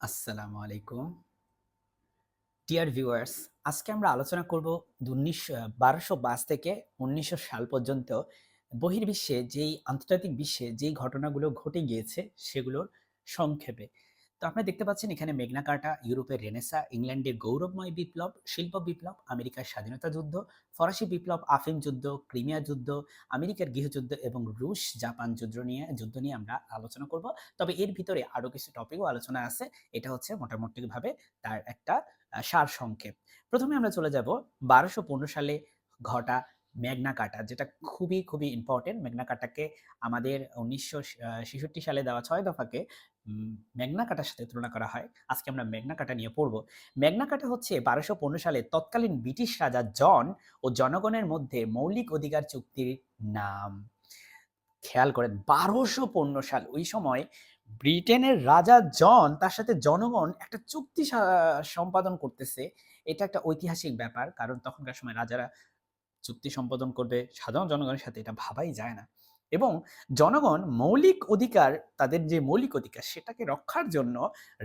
আসসালামু আলাইকুম। Dear viewers আজকে আমরা আলোচনা করব বারোশো বাস থেকে উনিশশো সাল পর্যন্ত বহির্বিশ্বে যেই আন্তর্জাতিক বিশ্বে যেই ঘটনাগুলো ঘটে গিয়েছে সেগুলোর সংক্ষেপে। তো আপনারা দেখতে পাচ্ছেন এখানে মেঘনা কার্টা ইউরোপের রেনেসা ইংল্যান্ডের গৌরবময় বিপ্লব, শিল্প বিপ্লব, আমেরিকার স্বাধীনতা যুদ্ধ, ফরাসি বিপ্লব, আফিম যুদ্ধ, ক্রিমিয়া যুদ্ধ, আমেরিকার গৃহযুদ্ধ এবং রুশ জাপান যুদ্ধ নিয়ে যুদ্ধ নিয়ে আমরা আলোচনা করব। তবে এর ভিতরে আরও কিছু টপিকও আলোচনা আছে। এটা হচ্ছে মোটামুটিভাবে তার একটা সার সংক্ষেপ প্রথমে আমরা চলে যাব বারোশো সালে ঘটা মেঘনা কাটা, যেটা খুবই খুবই ইম্পর্টেন্ট মেঘনা কাটাকে আমাদের উনিশশো ছেষট্টি সালে দেওয়া ছয় দফাকে মেঘনা কাটার সাথে তুলনা করা হয়। আজকে আমরা মেঘনা কাটা নিয়ে পড়ব। মেঘনা কাটা হচ্ছে বারোশো পনেরো সালে তৎকালীন ব্রিটিশ রাজা জন ও জনগণের মধ্যে মৌলিক অধিকার চুক্তির নাম। খেয়াল করেন, বারোশো পনেরো সাল, ওই সময় ব্রিটেনের রাজা জন তার সাথে জনগণ একটা চুক্তি সম্পাদন করতেছে। এটা একটা ঐতিহাসিক ব্যাপার, কারণ তখনকার সময় রাজারা চুক্তি সম্পাদন করবে, সাধারণ জনগণের সাথে এটা ভাবাই যায় না। এবং জনগণ মৌলিক অধিকার, তাদের যে মৌলিক অধিকার, সেটাকে রক্ষার জন্য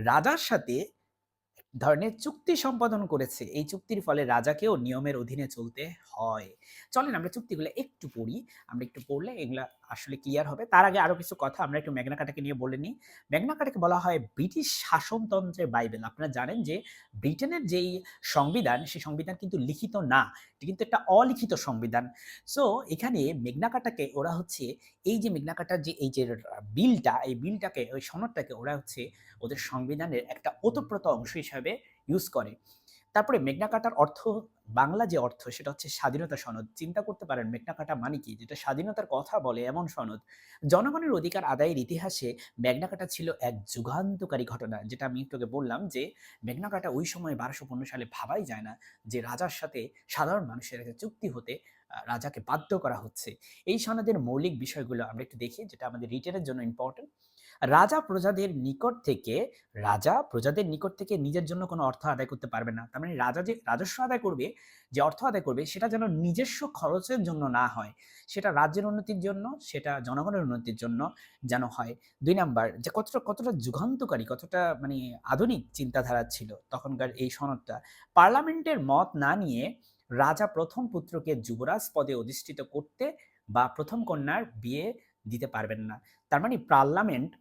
রাজার সাথে ধরনের চুক্তি সম্পাদন করেছে। এই চুক্তির ফলে রাজাকেও নিয়মের অধীনে চলতে হয়। চলেন আমরা চুক্তিগুলো একটু পড়ি। আমরা একটু পড়লে এগুলা আসলে ক্লিয়ার হবে। তার আগে আরও কিছু কথা আমরা একটু ম্যাগনা কাটাকে নিয়ে বলে নিই। ম্যাগনা কাটাকে বলা হয় ব্রিটিশ শাসনতন্ত্রের বাইবেল। আপনারা জানেন যে ব্রিটেনের যেই সংবিধান, সেই সংবিধান কিন্তু লিখিত না। এটি কিন্তু একটা অলিখিত সংবিধান। সো এখানে মেঘনা কাটাকে ওরা হচ্ছে, এই যে মেঘনা কাটার যে, এই যে বিলটা, এই বিলটাকে, ওই সনদটাকে ওরা হচ্ছে ওদের সংবিধানের একটা ওতপ্রোত অংশ হিসাবে ইউজ করে। তারপরে মেঘনা কাটার অর্থ, বাংলা যে অর্থ, সেটা হচ্ছে স্বাধীনতা সনদ। চিন্তা করতে পারেন, মেঘনা কাটা মানে কি? যেটা স্বাধীনতার কথা বলে এমন সনদ। জনগণের অধিকার আদায়ের ইতিহাসে মেঘনা কাটা ছিল এক যুগান্তকারী ঘটনা। যেটা আমি আগে বললাম যে, মেঘনা কাটা ওই সময় বারোশো পনেরো সালে ভাবাই যায় না যে রাজার সাথে সাধারণ মানুষের একটা চুক্তি হতে রাজাকে বাধ্য করা হচ্ছে। এই সনদের মৌলিক বিষয়গুলো আমরা একটু দেখি, যেটা আমাদের রিটেনের জন্য ইম্পর্টেন্ট রাজা প্রজাদের নিকট থেকে, রাজা প্রজাদের নিকট থেকে নিজের জন্য কোনো অর্থ আদায় করতে পারবে না। তার মানে রাজা যে রাজস্ব আদায় করবে, যে অর্থ আদায় করবে, সেটা যেন নিজস্ব খরচের জন্য না হয়। সেটা রাজ্যের উন্নতির জন্য, সেটা জনগণের উন্নতির জন্য যেন হয়। দুই নাম্বার, যে কতটা কতটা যুগান্তকারী, কতটা মানে আধুনিক চিন্তাধারা ছিল তখনকার এই সনদটা। পার্লামেন্টের মত না নিয়ে রাজা প্রথম পুত্রকে যুবরাজ পদে অধিষ্ঠিত করতে বা প্রথম কন্যার বিয়ে দিতে পারবেন না। তার মানে পার্লামেন্ট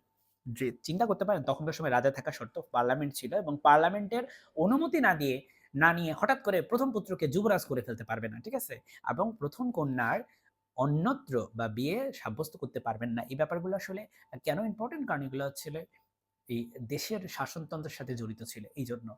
চিন্তা করতে পারেন, তখনকার সময় রাজা থাকা সত্ত্বেও পার্লামেন্ট ছিল এবং পার্লামেন্টের অনুমতি না দিয়ে, না নিয়ে হঠাৎ করে প্রথম পুত্রকে যুবরাজ করে ফেলতে পারবে না, ঠিক আছে? এবং প্রথম কন্যার অন্যত্র বা বিয়ে সাব্যস্ত করতে পারবেন না। এই ব্যাপারগুলো আসলে কেন ইম্পর্টেন্ট কারণ এগুলো হচ্ছে এই দেশের শাসনতন্ত্রের সাথে জড়িত ছিল, এই জন্য।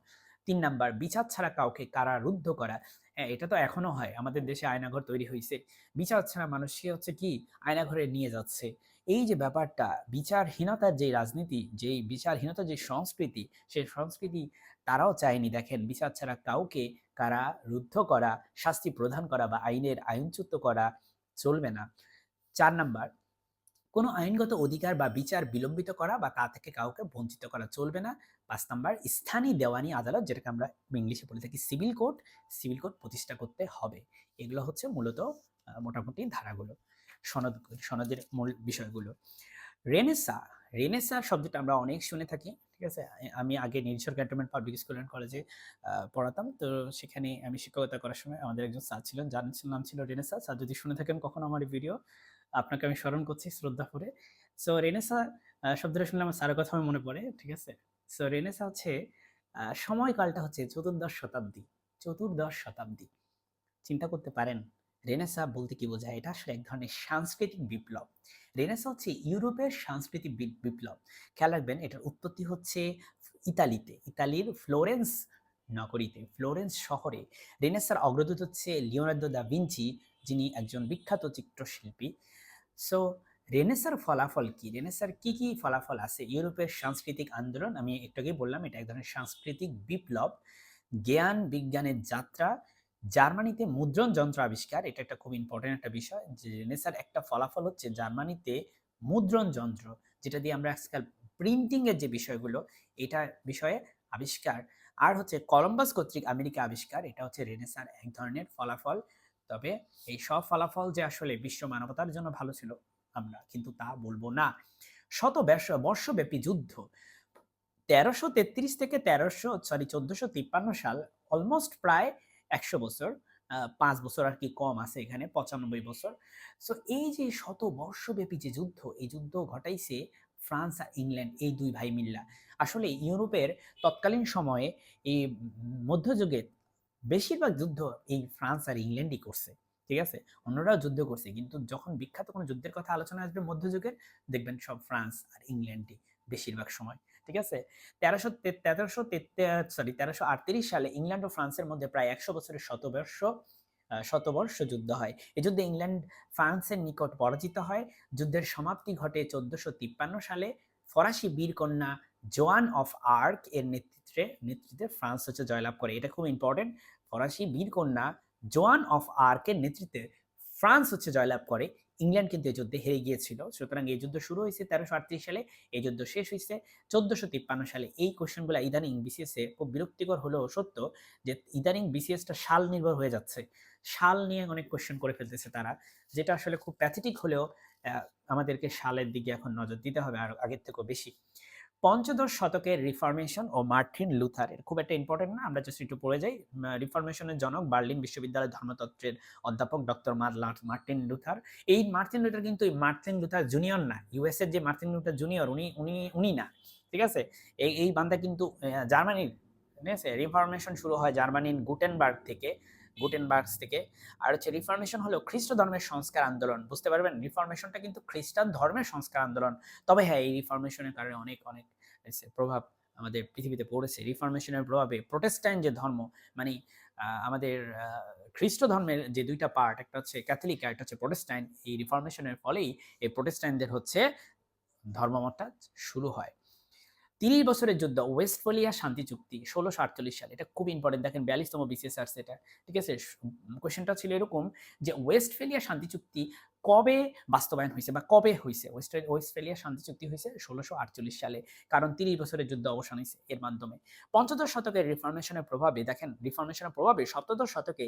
তিন নাম্বার, বিচার ছাড়া কাউকে কারারুদ্ধ করা। হ্যাঁ এটা তো এখনও হয়। আমাদের দেশে আয়নাঘর তৈরি হয়েছে বিচার ছাড়া মানুষকে হচ্ছে কি? আয়নাঘরে নিয়ে যাচ্ছে। এই যে ব্যাপারটা, বিচারহীনতার যে রাজনীতি, যেই বিচারহীনতার যে সংস্কৃতি, সেই সংস্কৃতি তারাও চায়নি দেখেন বিচার ছাড়া কাউকে কারা রুদ্ধ করা, শাস্তি প্রদান করা বা আইনের আইনচ্যুত করা চলবে না। চার নাম্বার, কোনো আইনগত অধিকার বা বিচার বিলম্বিত করা বা তা থেকে কাউকে বঞ্চিত করা চলবে না। পাঁচ নাম্বার স্থানীয় দেওয়ানি আদালত, যেটাকে আমরা ইংলিশে বলে থাকি সিভিল কোর্ট সিভিল কোর্ট প্রতিষ্ঠা করতে হবে। এগুলো হচ্ছে মূলত মোটামুটি ধারাগুলো। সনদ, সনদের মূল বিষয়গুলো। রেনেসা রেনেসা শব্দটা আমরা অনেক শুনে থাকি, ঠিক আছে? আমি আগে Nirjhar cantonment public school and কলেজে পড়াতাম। তো সেখানে আমি শিক্ষকতা করার সময় আমাদের একজন স্যার ছিলেন, যার নাম ছিল রেনেসা। স্যার, যদি শুনে থাকেন কখনো আমার ভিডিও, আপনাকে আমি স্মরণ করছি শ্রদ্ধা করে সো রেনেসা শব্দটা শুনলে আমার স্যারের কথা আমার মনে পড়ে, ঠিক আছে? সো রেনেসা হচ্ছে সময়কালটা হচ্ছে চতুর্দশ শতাব্দী চতুর্দশ শতাব্দী। চিন্তা করতে পারেন রেনেসা বলতে কি বোঝায়? এটা আসলে এক ধরনের সাংস্কৃতিক বিপ্লব। রেনেসা হচ্ছে ইউরোপের সাংস্কৃতিক বিপ্লব। খেয়াল রাখবেন, এটার উৎপত্তি হচ্ছে ইতালিতে। ইতালির ফ্লোরেন্স নগরীতে, ফ্লোরেন্স শহরে। রেনেসার অগ্রদূত হচ্ছে লিওনার্দো দা ভিঞ্চি, যিনি একজন বিখ্যাত চিত্রশিল্পী। সো রেনেসার ফলাফল কি? রেনেসার কি কি ফলাফল আছে? ইউরোপের সাংস্কৃতিক আন্দোলন, আমি একটু আগেই বললাম, এটা এক ধরনের সাংস্কৃতিক বিপ্লব। জ্ঞান বিজ্ঞানের যাত্রা জার্মানিতে মুদ্রণ যন্ত্র আবিষ্কার, এটা একটা খুব ইম্পর্টেন্ট একটা বিষয় যে রেনেসার একটা ফলাফল হচ্ছে জার্মানিতে মুদ্রণ যন্ত্র, যেটা দিয়ে আমরা আজকাল প্রিন্টিং এর যে বিষয়গুলো, এটা বিষয়ে আবিষ্কার। আর হচ্ছে কলম্বাস কর্তৃক আমেরিকা আবিষ্কার, এটা হচ্ছে রেনেসার এক ধরনের ফলাফল। তবে এই সব ফলাফল যে আসলে বিশ্ব মানবতার জন্য ভালো ছিল, আমরা কিন্তু তা বলব না। শত বর্ষব্যাপী যুদ্ধ, তেরোশো তেত্রিশ থেকে তেরোশো সরি চোদ্দশো তিপ্পান্ন সাল অলমোস্ট প্রায় একশো বছর পাঁচ বছর আর কি কম আছে এখানে, পঁচানব্বই বছর। সো এই যে শত বর্ষব্যাপী যে যুদ্ধ, এই যুদ্ধ ঘটাইছে ফ্রান্স আর ইংল্যান্ড, এই দুই ভাই মিল্লা। আসলে ইউরোপের তৎকালীন সময়ে এই মধ্যযুগে বেশিরভাগ যুদ্ধ এই ফ্রান্স আর ইংল্যান্ডই করছে, ঠিক আছে? অন্যরাও যুদ্ধ করছে, কিন্তু যখন বিখ্যাত কোনো যুদ্ধের কথা আলোচনা আসবে মধ্যযুগের, দেখবেন সব ফ্রান্স আর ইংল্যান্ডই বেশিরভাগ সময়। ঠিক আছে? তেরোশো তেরোশো সরি তেরোশো আটত্রিশ সালে ইংল্যান্ড ও ফ্রান্সের মধ্যে প্রায় একশো বছরের শতবর্ষ শতবর্ষ যুদ্ধ হয়। এই যুদ্ধে ইংল্যান্ড, ফ্রান্সের নিকট পরাজিত হয়। যুদ্ধের সমাপ্তি ঘটে চোদ্দশো তিপ্পান্ন সালে। ফরাসি বীরকন্যা জোয়ান অফ আর্ক এর নেতৃত্বে নেতৃত্বে ফ্রান্স হচ্ছে জয়লাভ করে। এটা খুব ইম্পর্টেন্ট ফরাসি বীরকন্যা জোয়ান অফ আর্কের নেতৃত্বে ফ্রান্স হচ্ছে জয়লাভ করে। ইংল্যান্ড কিন্তু এই যুদ্ধে হেরে গিয়েছিল। সুতরাং এই যুদ্ধ শুরু হয়েছে তেরোশো আটত্রিশ সালে, এই যুদ্ধ শেষ হয়েছে চোদ্দশো তিপ্পান্ন সালে। এই কোশ্চেনগুলো ইদানিং বিসিএসে খুব বিরক্তিকর হলেও সত্য যে ইদানিং বিসিএসটা সাল নির্ভর হয়ে যাচ্ছে। সাল নিয়ে অনেক কোশ্চেন করে ফেলতেছে তারা, যেটা আসলে খুব প্যাথেটিক হলেও আমাদেরকে সালের দিকে এখন নজর দিতে হবে আর আগের থেকেও বেশি। পঞ্চদশ শতকের রিফরমেশন ও মার্টিন লুথারের, খুব একটা ইম্পর্টেন্ট না, আমরা জাস্ট একটু পড়ে যাই। রিফরমেশনের জনক বার্লিন বিশ্ববিদ্যালয়ের ধর্মতত্ত্বের অধ্যাপক ডক্টর মার্টিন লুথার। এই মার্টিন লুথার কিন্তু মার্টিন লুথার জুনিয়র না ইউএস এর যে মার্টিন লুথার জুনিয়র উনি উনি উনি না, ঠিক আছে? এই এই বান্দা কিন্তু জার্মানির, ঠিক আছে? রিফরমেশন শুরু হয় জার্মানির গুটেনবার্গ থেকে গুটেনবার্গ থেকে। আর হচ্ছে রিফরমেশন হলো খ্রিস্ট ধর্মের সংস্কার আন্দোলন, বুঝতে পারবেন? রিফরমেশনটা কিন্তু খ্রিস্টান ধর্মের সংস্কার আন্দোলন। তবে হ্যাঁ এই রিফরমেশনের কারণে অনেক অনেক প্রভাব আমাদের পৃথিবীতে পড়েছে। রিফরমেশনের প্রভাবে প্রোটেস্ট্যান্ট যে ধর্ম মানে আমাদের খ্রিস্ট ধর্মের যে দুইটা পার্ট একটা হচ্ছে ক্যাথলিক আর একটা হচ্ছে প্রোটেস্ট্যান্ট এই রিফরমেশনের ফলেই এই প্রোটেস্ট্যান্টদের হচ্ছে ধর্মমতটা শুরু হয়। তিরিশ বছরের যুদ্ধ ওয়েস্টফোলিয়া শান্তি চুক্তি ষোলোশো আটচল্লিশ সাল, এটা খুব ইম্পর্টেন্ট দেখেন বিয়াল্লিশতম বিসিএস আসছে এটা ঠিক আছে? কোয়েশ্চেনটা ছিল এরকম যে ওয়েস্টফেলিয়া শান্তি চুক্তি কবে বাস্তবায়ন হয়েছে বা কবে হয়েছে? ওয়েস্টফেলিয়া শান্তি চুক্তি হয়েছে ষোলোশো আটচল্লিশ সালে, কারণ তিরিশ বছরের যুদ্ধ অবসান হয়েছে এর মাধ্যমে। পঞ্চদশ শতকের রিফর্মেশনের প্রভাবে, দেখেন, রিফর্মেশনের প্রভাবে সপ্তদশ শতকে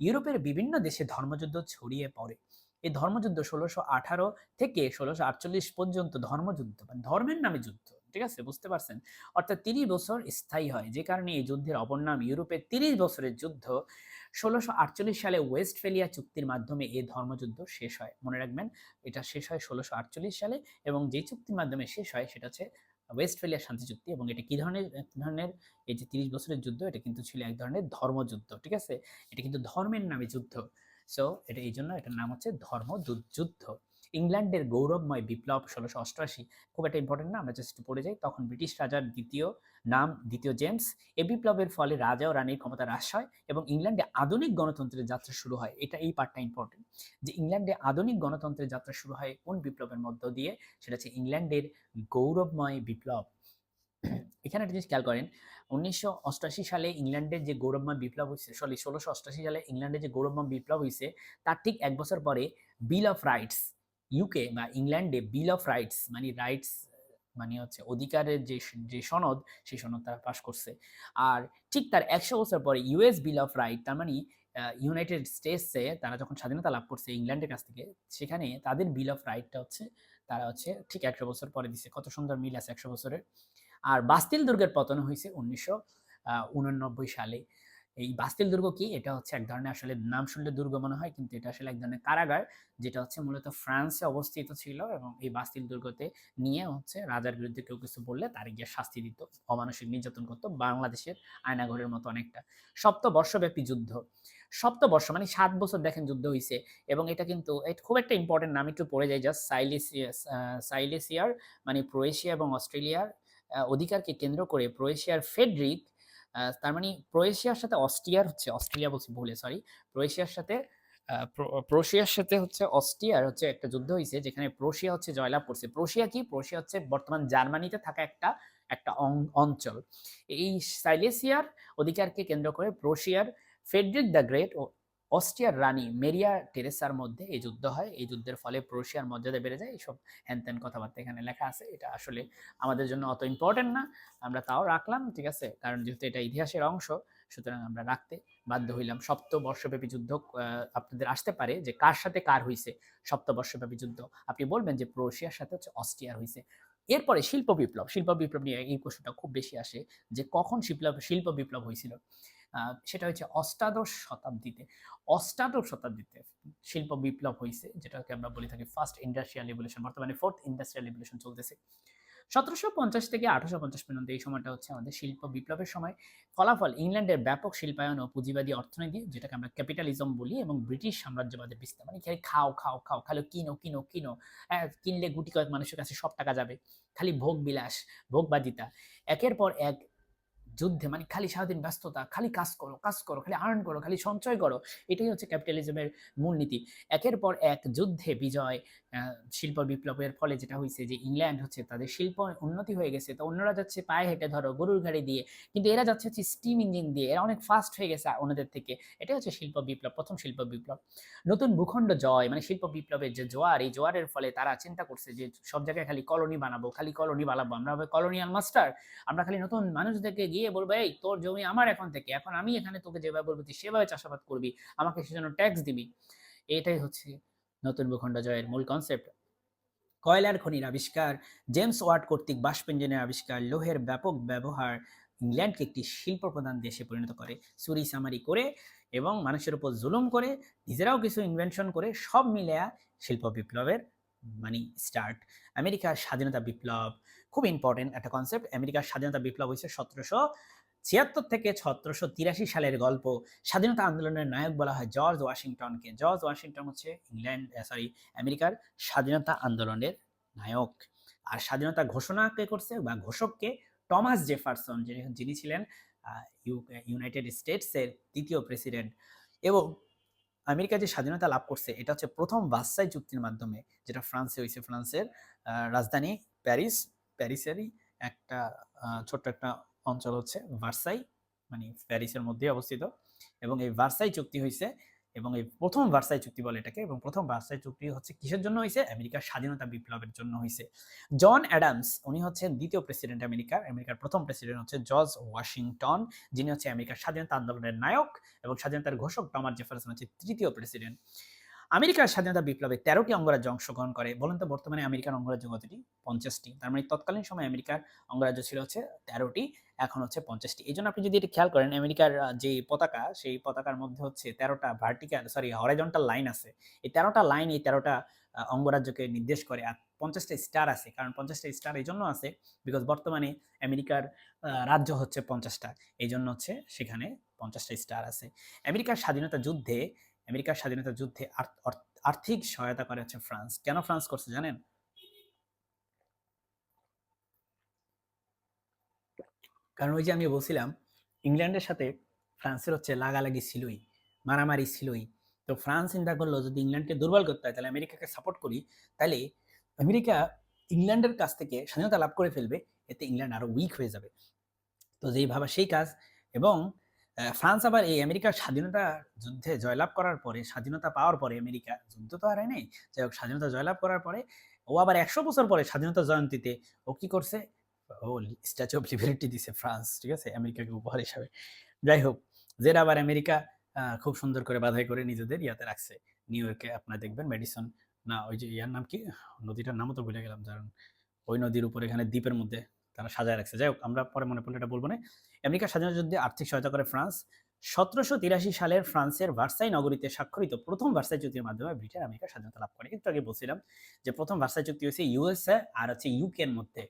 ইউরোপের বিভিন্ন দেশে ধর্মযুদ্ধ ছড়িয়ে পড়ে। এই ধর্মযুদ্ধ ষোলোশো আঠারো থেকে ষোলোশো আটচল্লিশ পর্যন্ত ধর্মযুদ্ধ মানে ধর্মের নামে যুদ্ধ। ঠিক আছে? বুঝতে পারছেন? অর্থাৎ তিরিশ বছর স্থায়ী হয়। যে কারণে এই যুদ্ধের অপর নাম ইউরোপের তিরিশ বছরের যুদ্ধ ষোলোশো আটচল্লিশ সালে ওয়েস্টফেলিয়া চুক্তির মাধ্যমে এই ধর্মযুদ্ধ শেষ হয়। মনে রাখবেন, এটা শেষ হয় ষোলোশো আটচল্লিশ সালে এবং যে চুক্তির মাধ্যমে শেষ হয় সেটা হচ্ছে ওয়েস্টফেলিয়া শান্তি চুক্তি এবং এটা কি ধরনের ধরনের, এই যে তিরিশ বছরের যুদ্ধ, এটা কিন্তু ছিল এক ধরনের ধর্মযুদ্ধ, ঠিক আছে? এটা কিন্তু ধর্মের নামে যুদ্ধ। সো এটা এই জন্য এটার নাম হচ্ছে ধর্ম যুদ্ধ ইংল্যান্ডের গৌরবময় বিপ্লব ষোলোশো অষ্টআশি খুব একটা ইম্পর্টেন্ট না, আমরা জাস্ট পড়ে যাই। তখন ব্রিটিশ রাজার দ্বিতীয় নাম, দ্বিতীয় জেমস। এ বিপ্লবের ফলে রাজা ও রানীর ক্ষমতা হ্রাস হয় এবং ইংল্যান্ডে আধুনিক গণতন্ত্রের যাত্রা শুরু হয়। এটা এই পার্টটা ইম্পর্টেন্ট যে ইংল্যান্ডে আধুনিক গণতন্ত্রের যাত্রা শুরু হয় কোন বিপ্লবের মধ্য দিয়ে? সেটা হচ্ছে ইংল্যান্ডের গৌরবময় বিপ্লব। এখানে একটা জিনিস খেয়াল করেন, উনিশশো অষ্টআশি সালে ইংল্যান্ডের যে গৌরবময় বিপ্লব হয়েছে সরি ষোলোশো সালে ইংল্যান্ডের যে গৌরবময় বিপ্লব হয়েছে তার ঠিক এক বছর পরে বিল অফ রাইটস ইউকে বা ইংল্যান্ডে বিল অফ রাইটস মানে রাইটস মানে হচ্ছে অধিকারের যে যে সনদ, সেই সনদ তারা পাশ করছে। আর ঠিক তার একশো বছর পরে ইউএস বিল অফ রাইট তার মানে ইউনাইটেড স্টেটসে তারা যখন স্বাধীনতা লাভ করছে ইংল্যান্ডের কাছ থেকে, সেখানে তাদের বিল অফ রাইটটা হচ্ছে, তারা হচ্ছে ঠিক একশো বছর পরে দিছে। কত সুন্দর মিল আছে একশো বছরের। আর বাস্তিল দুর্গের পতন হয়েছে উনিশশো উননব্বই সালে। এই বাস্তিল দুর্গ কি? এটা হচ্ছে এক ধরনের আসলে নাম শুনলে দুর্গ মনে হয়, কিন্তু এটা আসলে এক ধরনের কারাগার, যেটা হচ্ছে মূলত ফ্রান্সে অবস্থিত ছিল এবং এই বাস্তিল দুর্গতে নিয়ে হচ্ছে রাজার বিরুদ্ধে কেউ কিছু বললে তার গিয়ে শাস্তি দিত, অমানসিক নির্যাতন করতো, বাংলাদেশের আয়নাঘরের মতো অনেকটা। সপ্তবর্ষব্যাপী যুদ্ধ। সপ্তবর্ষ মানে সাত বছর দেখেন যুদ্ধ হয়েছে এবং এটা কিন্তু খুব একটা ইম্পর্টেন্ট নাম, একটু পড়ে যায় জাস্ট সাইলেসিয়া সাইলেসিয়ার মানে ক্রোয়েশিয়া এবং অস্ট্রেলিয়ার অধিকারকে কেন্দ্র করে ক্রোয়েশিয়ার ফেডরিক তার মানে ক্রোয়েশিয়ার সাথে অস্ট্রিয়ার হচ্ছে অস্ট্রেলিয়া বলছি ভুলে সরি ক্রোয়েশিয়ার সাথে প্রোশিয়ার সাথে হচ্ছে অস্ট্রিয়ার হচ্ছে একটা যুদ্ধ হয়েছে যেখানে প্রোশিয়া হচ্ছে জয়লাভ করছে। প্রোশিয়া কি? প্রোশিয়া হচ্ছে বর্তমান জার্মানিতে থাকা একটা একটা অঞ্চল। এই সাইলেসিয়ার অধিকারকে কেন্দ্র করে প্রোশিয়ার ফেডরিক দ্য গ্রেট ও অস্ট্রিয়ার রানী মেরিয়া টেরেসার মধ্যে এই যুদ্ধ হয়। এই যুদ্ধের ফলে প্রোশিয়ার মর্যাদা বেড়ে যায়। এইসব হ্যান ত্যান কথাবার্তা এখানে লেখা আছে। এটা আসলে আমাদের জন্য অত ইম্পর্টেন্ট না। আমরা তাও রাখলাম, ঠিক আছে? কারণ যেহেতু এটা ইতিহাসের অংশ, সুতরাং আমরা রাখতে বাধ্য হইলাম। সপ্ত বর্ষব্যাপী যুদ্ধ আপনাদের আসতে পারে যে কার সাথে কার হইছে সপ্ত বর্ষব্যাপী যুদ্ধ। আপনি বলবেন যে প্রোশিয়ার সাথে হচ্ছে অস্ট্রিয়ার হয়েছে এরপরে শিল্প বিপ্লব। শিল্প বিপ্লব নিয়ে এই প্রশ্নটা খুব বেশি আসে যে কখন শিল্প শিল্প বিপ্লব হয়েছিল সেটা হচ্ছে অষ্টাদশ শতাব্দীতে। অষ্টাদশ শতাব্দীতে শিল্প বিপ্লব হয়েছে যেটাকে আমরা বলে থাকি ফার্স্ট ইন্ডাস্ট্রিয়াল রিভলিউশন বর্তমানে ফোর্থ ইন্ডাস্ট্রিয়াল রিভলিউশন চলতেছে। সতেরোশো পঞ্চাশ থেকে আঠারোশো পঞ্চাশ পর্যন্ত এই সময়টা হচ্ছে আমাদের শিল্প বিপ্লবের সময়। ফলাফল ইংল্যান্ডের ব্যাপক শিল্পায়ন ও পুঁজিবাদী অর্থনীতি যেটাকে আমরা ক্যাপিটালিজম বলি এবং ব্রিটিশ সাম্রাজ্যবাদের বিস্তার মানে খালি খাও খাও খাও খালি কিনো কিনো কিনো হ্যাঁ, কিনলে গুটি কয়েক মানুষের কাছে সব টাকা যাবে খালি ভোগ বিলাস ভোগবাদিতা একের পর এক যুদ্ধে মানে খালি সারাদিন ব্যস্ততা, খালি কাজ করো কাজ করো, খালি আর্ন করো, খালি সঞ্চয় করো, এটাই হচ্ছে ক্যাপিটালিজমের মূলনীতি। একের পর এক যুদ্ধে বিজয় শিল্প বিপ্লবের ফলে যেটা হয়েছে যে ইংল্যান্ড হচ্ছে তাদের শিল্প উন্নতি হয়ে গেছে। তো অন্যরা যাচ্ছে পায়ে হেঁটে ধরো গরুর গাড়ি দিয়ে, কিন্তু এরা যাচ্ছে হচ্ছে স্টিম ইঞ্জিন দিয়ে, এরা অনেক ফাস্ট হয়ে গেছে ওনাদের থেকে। এটা হচ্ছে শিল্প বিপ্লব, প্রথম শিল্প বিপ্লব। নতুন ভূখণ্ড জয় মানে শিল্প বিপ্লবের যে জোয়ার, এই জোয়ারের ফলে তারা চিন্তা করছে যে সব জায়গায় খালি কলোনি বানাবো, খালি কলোনি বানাবো। আমরা হবে কলোনিয়াল মাস্টার আমরা খালি নতুন মানুষদেরকে গিয়ে বলব, এই, তোর জমি আমার এখন থেকে, এখন আমি এখানে তোকে যেভাবে বলব, তুই সেভাবে চাষাবাদ করবি, আমাকে সেজন্য ট্যাক্স দিবি। এটাই হচ্ছে নতুন ভূখণ্ড জয়ের মূল কনসেপ্ট কয়লার খনির আবিষ্কার, জেমস ওয়াট কর্তৃক বাষ্প ইঞ্জিনের আবিষ্কার, লোহের ব্যাপক ব্যবহার ইংল্যান্ডকে একটি শিল্প প্রধান দেশে পরিণত করে চুরি সামারি করে এবং মানুষের উপর জুলুম করে, নিজেরাও কিছু ইনভেনশন করে, সব মিলিয়া শিল্প বিপ্লবের মানে স্টার্ট আমেরিকার স্বাধীনতা বিপ্লব, খুব ইম্পর্টেন্ট একটা কনসেপ্ট আমেরিকার স্বাধীনতা বিপ্লব হয়েছে সতেরোশো ছিয়াত্তর থেকে সতেরোশো তিরাশি সালের গল্প স্বাধীনতা আন্দোলনের নায়ক বলা হয় জর্জ ওয়াশিংটনকে। জর্জ ওয়াশিংটন হচ্ছে ইংল্যান্ড সরি আমেরিকার স্বাধীনতা আন্দোলনের নায়ক। আর স্বাধীনতা ঘোষণা কে করছে বা ঘোষককে? টমাস জেফারসন, যিনি ছিলেন ইউনাইটেড স্টেটসের দ্বিতীয় প্রেসিডেন্ট। এবং আমেরিকা যে স্বাধীনতা লাভ করছে, এটা হচ্ছে প্রথম ভার্সাই চুক্তির মাধ্যমে, যেটা ফ্রান্সে হয়েছে। ফ্রান্সের রাজধানী প্যারিস, প্যারিসেরই একটা ছোট্ট একটা অঞ্চল হচ্ছে ভার্সাই মানে প্যারিসের মধ্যে অবস্থিত। এবং এই ভার্সাই চুক্তি হয়েছে এবং এই প্রথম ভার্সাই চুক্তি বলে এটাকে, এবং প্রথম ভার্সাই চুক্তি হচ্ছে কিসের জন্য হয়েছে আমেরিকার স্বাধীনতা বিপ্লবের জন্য হয়েছে জন অ্যাডামস, উনি হচ্ছেন দ্বিতীয় প্রেসিডেন্ট আমেরিকার আমেরিকার প্রথম প্রেসিডেন্ট হচ্ছে জর্জ ওয়াশিংটন, যিনি হচ্ছে আমেরিকার স্বাধীনতা আন্দোলনের নায়ক এবং স্বাধীনতার ঘোষক টমার জেফারসন হচ্ছে তৃতীয় প্রেসিডেন্ট। আমেরিকার স্বাধীনতা বিপ্লবে তেরোটি অঙ্গরাজ্য অংশগ্রহণ করে। বলুন তো, বর্তমানে আমেরিকার অঙ্গরাজ্য কতটি? পঞ্চাশটি। তার মানে তৎকালীন সময় আমেরিকার অঙ্গরাজ্য ছিল হচ্ছে তেরোটি, এখন হচ্ছে পঞ্চাশটি। এই জন্য আপনি যদি এটা খেয়াল করেন, আমেরিকার যে পতাকা, সেই পতাকার মধ্যে হচ্ছে তেরোটা ভার্টিক্যাল সরি হরাইজন্টাল লাইন আছে। এই তেরোটা লাইন এই তেরোটা অঙ্গরাজ্যকে নির্দেশ করে। আর পঞ্চাশটা স্টার আছে, কারণ পঞ্চাশটা স্টার এই জন্য আছে বিকজ বর্তমানে আমেরিকার রাজ্য হচ্ছে পঞ্চাশটা। এই জন্য হচ্ছে সেখানে পঞ্চাশটা স্টার আছে। আমেরিকার স্বাধীনতা যুদ্ধে আমেরিকার স্বাধীনতা যুদ্ধে আর্থিক সহায়তা করে হচ্ছে ফ্রান্স। কেন ফ্রান্স করছে জানেন? কারণ ওই যে আমি বলছিলাম, ইংল্যান্ডের সাথে ফ্রান্সের হচ্ছে লাগালাগি ছিলই, মারামারি ছিলই। তো ফ্রান্স চিন্তা করল, যদি ইংল্যান্ডকে দুর্বল করতে হয়, তাহলে আমেরিকাকে সাপোর্ট করি, তাহলে আমেরিকা ইংল্যান্ডের কাছ থেকে স্বাধীনতা লাভ করে ফেলবে, এতে ইংল্যান্ড আরও উইক হয়ে যাবে। তো যেই ভাবা সেই কাজ, এবং ফ্রান্স আবার এই আমেরিকার স্বাধীনতা যুদ্ধে জয়লাভ করার পরে, স্বাধীনতা পাওয়ার পরে আমেরিকা, যুদ্ধ তো আর হয় নাই, যাই হোক, স্বাধীনতা জয়লাভ করার পরে ও আবার একশো বছর পরে স্বাধীনতা জয়ন্তীতে ও কি করছে? ও স্ট্যাচু অফ লিবারিটি দিছে ফ্রান্স, ঠিক আছে? আমেরিকাকে উপহার হিসাবে। যাই হোক যেটা আবার আমেরিকা খুব সুন্দর করে বাধাই করে নিজেদের ইয়াতে রাখছে। নিউ ইয়র্কে আপনারা দেখবেন মেডিসন না, ওই যে ইয়ার নাম কি? নদীটার নামও তো ভুলে গেলাম, কারণ ওই নদীর উপর এখানে দ্বীপের মধ্যে তারা সাজায় রাখছে। যাই হোক, আমরা পরে মনে পড়লে এটা বলব না। আমেরিকা স্বাধীনতা যুদ্ধে আর্থিক সহায়তা করে ফ্রান্স। সতেরোশো তিরাশি সালের ফ্রান্সের ভার্সাই নগরীতে স্বাক্ষরিত প্রথম ভার্সাই চুক্তির মাধ্যমে ব্রিটেন আমেরিকা স্বাধীনতা লাভ করে। একটু আগে বলছিলাম যে প্রথম ভার্সাই চুক্তি হয়েছে ইউএসএ আর হচ্ছে ইউকে এর মধ্যে।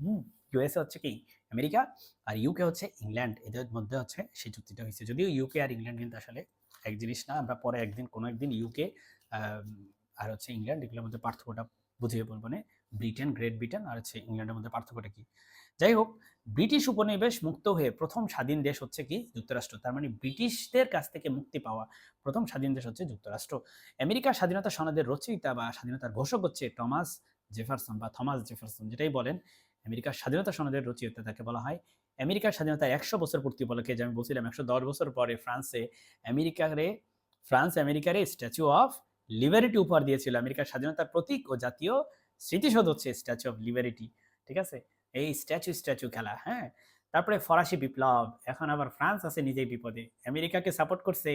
হুম, ইউএসএ হচ্ছে কি? আমেরিকা আর ইউকে হচ্ছে ইংল্যান্ড। এদের মধ্যে হচ্ছে সেই চুক্তিটা হয়েছে। যদিও ইউকে আর ইংল্যান্ড কিন্তু আসলে এক জিনিস না, আমরা পরে একদিন, কোনো একদিন ইউকে আর হচ্ছে ইংল্যান্ড এগুলোর মধ্যে পার্থক্যটা বুঝিয়ে বলব না। ব্রিটেন, গ্রেট ব্রিটেন আর হচ্ছে ইংল্যান্ডের মধ্যে পার্থক্যটা কি? যাই হোক ব্রিটিশ উপনিবেশ মুক্ত হয়ে প্রথম স্বাধীন দেশ হচ্ছে কি? যুক্তরাষ্ট্র। তার মানে ব্রিটিশদের কাছ থেকে মুক্তি পাওয়া প্রথম স্বাধীন দেশ হচ্ছে যুক্তরাষ্ট্র। আমেরিকার স্বাধীনতা সনদের রচয়িতা বা স্বাধীনতার ঘোষক হচ্ছে টমাস জেফারসন বা থমাস জেফারসন, যেটাই বলেন। আমেরিকার স্বাধীনতা সনদের রচয়িতা তাকে বলা হয়। আমেরিকার স্বাধীনতা একশো বছর পূর্তি উপলক্ষে, যে আমি বলছিলাম একশো দশ বছর পরে ফ্রান্সে আমেরিকারে, ফ্রান্স আমেরিকারে স্ট্যাচু অফ লিবারিটি উপহার দিয়েছিল। আমেরিকার স্বাধীনতার প্রতীক ও জাতীয় স্মৃতিসৌধ হচ্ছে স্ট্যাচু অফ লিবারিটি। ঠিক আছে? এই স্ট্যাচু স্ট্যাচু খেলা হ্যাঁ? তারপরে ফরাসি বিপ্লব, এখন আবার ফ্রান্স আছে নিজেই বিপদে। আমেরিকাকে সাপোর্ট করছে।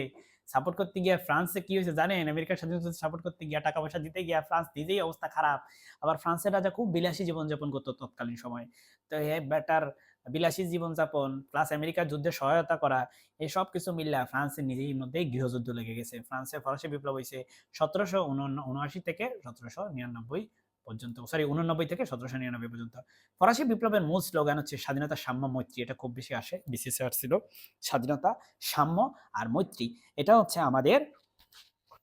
সাপোর্ট করতে গিয়ে ফ্রান্সে কি হয়েছে জানেন? আমেরিকার স্বাধীনতা সাপোর্ট করতে গিয়ে, টাকা পয়সা দিতে গিয়ে ফ্রান্স নিজেই অবস্থা খারাপ। আবার ফ্রান্সের রাজা খুব বিলাসী জীবনযাপন করতো তৎকালীন সময়। তো এ বেটার বিলাসী জীবনযাপন প্লাস আমেরিকার যুদ্ধে সহায়তা করা, এই সব কিছু মিললে ফ্রান্সের নিজেই মধ্যে গৃহযুদ্ধ লেগে গেছে। ফ্রান্সের ফরাসি বিপ্লব হয়েছে সতেরোশো উনআশি থেকে সতেরোশো নিরানব্বই পর্যন্ত সরি উননব্বই থেকে সতেরোশো নিরানব্বই পর্যন্ত। ফরাসি বিপ্লবের মূল স্লোগান হচ্ছে স্বাধীনতা, সাম্য, মৈত্রী। এটা খুব বেশি আসে বিসিসি আর ছিল। স্বাধীনতা, সাম্য আর মৈত্রী। এটা হচ্ছে আমাদের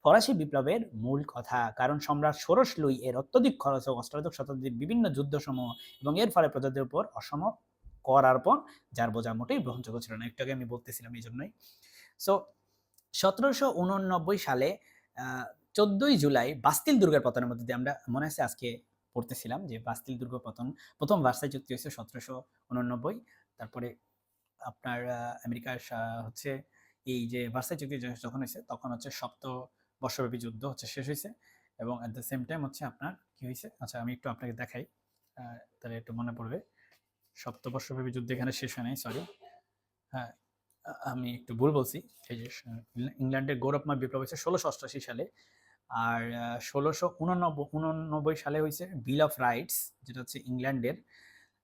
ফরাসি বিপ্লবের মূল কথা। কারণ সম্রাট ষোড়শ লুই এর অত্যধিক খরচ ও অষ্টাদশ শতাব্দীর বিভিন্ন যুদ্ধসমূহ এবং এর ফলে প্রজাদের উপর অসম কর আর্পণ, যার বোঝা মোটেই গ্রহণযোগ্য ছিল না। একটু আগে আমি বলতেছিলাম এই জন্যই। সো সতেরোশো উননব্বই সালে চোদ্দই জুলাই বাস্তিল দুর্গের পতনের মধ্যে দিয়ে আমরা মনে আছে আজকে পড়তেছিলাম যে বাস্তিল দুর্গ পতন প্রথম ভার্সাই চুক্তি হয়েছে সতেরোশো উননব্বই। তারপরে আপনার আমেরিকার হচ্ছে এই যে ভার্সাই চুক্তি যখন হয়েছে, তখন হচ্ছে সপ্ত বর্ষব্যাপী যুদ্ধ হচ্ছে, শেষ হয়েছে। এবং অ্যাট দ্য সেম টাইম হচ্ছে আপনার কি হয়েছে? আচ্ছা আমি একটু আপনাকে দেখাই। তাহলে একটু মনে পড়বে। সপ্তবর্ষব্যাপী যুদ্ধ এখানে শেষ হয় নাই সরি হ্যাঁ আমি একটু ভুল বলছি। এই যে ইংল্যান্ডের গৌরবময় বিপ্লব হয়েছে ষোলোশো অষ্টআশি সালে। আর ষোলোশো উননব্বই উননব্বই সালে হয়েছে বিল অফ রাইটস যেটা হচ্ছে ইংল্যান্ডের।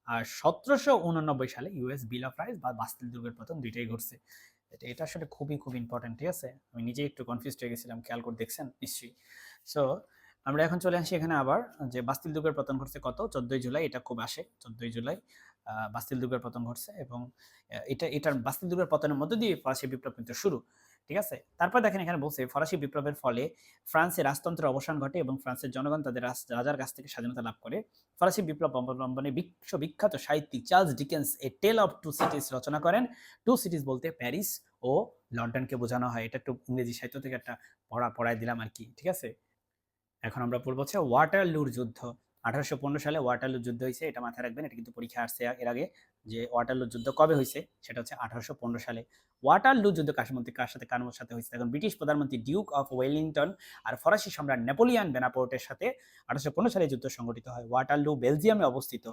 আর সতেরোশো উননব্বই সালে ইউএস বিল অফ রাইটস বা বাস্তিল দুর্গের পতন দুইটাই ঘটছে। এটা এটা আসলে খুবই, খুব ইম্পর্টেন্ট ঠিক আছে? আমি নিজেই একটু কনফিউজ হয়ে গেছিলাম, খেয়াল করে দেখছেন? নিশ্চয়ই। সো আমরা এখন চলে আসি এখানে আবার, যে বাস্তিল দুর্গের পতন ঘটছে কত? চোদ্দই জুলাই, এটা খুব আসে, চোদ্দই জুলাই বাস্তিল দুর্গের পতন ঘটছে এবং এটা, এটার বাস্তিল দুর্গের পতনের মধ্য দিয়ে ফরাসি বিপ্লব কিন্তু শুরু। ঠিক আছে? তারপর দেখেন এখানে বলছে, ফরাসি বিপ্লবের ফলে ফ্রান্সের রাজতন্ত্রের অবসান ঘটে এবং ফ্রান্সের জনগণ তাদের রাজার কাছ থেকে স্বাধীনতা লাভ করে। ফরাসি বিপ্লব অবলম্বনে বিশ্ববিখ্যাত সাহিত্যিক Charles Dickens a tale of two cities রচনা করেন। টু সিটিজ বলতে প্যারিস ও লন্ডনকে বোঝানো হয়। এটা একটু ইংরেজি সাহিত্য থেকে একটা পড়া, পড়ায় দিলাম আর কি, ঠিক আছে? এখন আমরা পড়ব হচ্ছে ওয়াটারলুর যুদ্ধ। আঠারোশো পনেরো সালে ওয়াটারলু যুদ্ধ হয়েছে, এটা মাথায় রাখবেন, এটা কিন্তু পরীক্ষা আসছে এর আগে যে ওয়াটারলুর যুদ্ধ কবে হয়েছে, সেটা হচ্ছে আঠারোশো পনেরো সালে। ওয়াটারলু যুদ্ধ মধ্যে কার সাথে কার সাথে হয়েছে? তখন ব্রিটিশ প্রধানমন্ত্রী ডিউক অফ ওয়েলিংটন আর ফরাসি সম্রাট নেপোলিয়ান বেনাপোর্টের সাথে আঠারোশো পনেরো সালে যুদ্ধ সংগঠিত হয়। ওয়াটারলু বেলজিয়ামে অবস্থিত।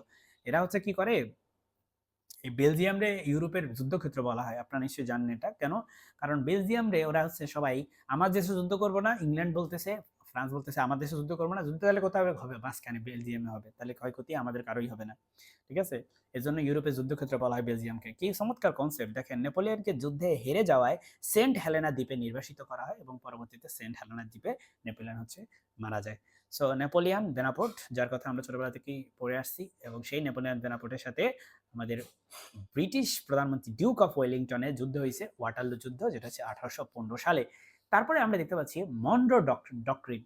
এরা হচ্ছে কি করে? এই বেলজিয়ামরে ইউরোপের যুদ্ধক্ষেত্র বলা হয়, আপনারা নিশ্চয়ই জানেন এটা। কেন? কারণ বেলজিয়ামরে ওরা হচ্ছে সবাই, আমার দেশে যুদ্ধ করব না, ইংল্যান্ড বলতেছে ফ্রান্স বলতেছে, আমার দেশে যুদ্ধ করব না, যুদ্ধ তাহলে কোথাও হবে? মাঝখানে বেলজিয়ামে হবে, তাহলে ক্ষয়ক্ষতি আমাদের কারোই হবে না। ঠিক আছে? এর জন্য ইউরোপের যুদ্ধক্ষেত্র বলা হয় বেলজিয়ামকে। কি চমৎকার কনসেপ্ট দেখেন, নেপোলিয়নকে যুদ্ধে হেরে যাওয়ায় সেন্ট হেলেনা দ্বীপে নির্বাসিত করা হয় এবং পরবর্তীতে সেন্ট হেলেনা দ্বীপে নেপোলিয়ন হচ্ছে মারা যায়। সো নেপোলিয়ান বেনাপোর্ট, যার কথা আমরা ছোটবেলা থেকেই পড়ে আসছি এবং সেই নেপোলিয়ান বেনাপোর্টের সাথে আমাদের ব্রিটিশ প্রধানমন্ত্রী ডিউক অফ ওয়েলিংটনের যুদ্ধ হয়েছে ওয়াটারলু যুদ্ধ, যেটা হচ্ছে আঠারোশো পনেরো সালে। তারপরে আমরা দেখতে পাচ্ছি মন্ড্রো ডক্ট্রিন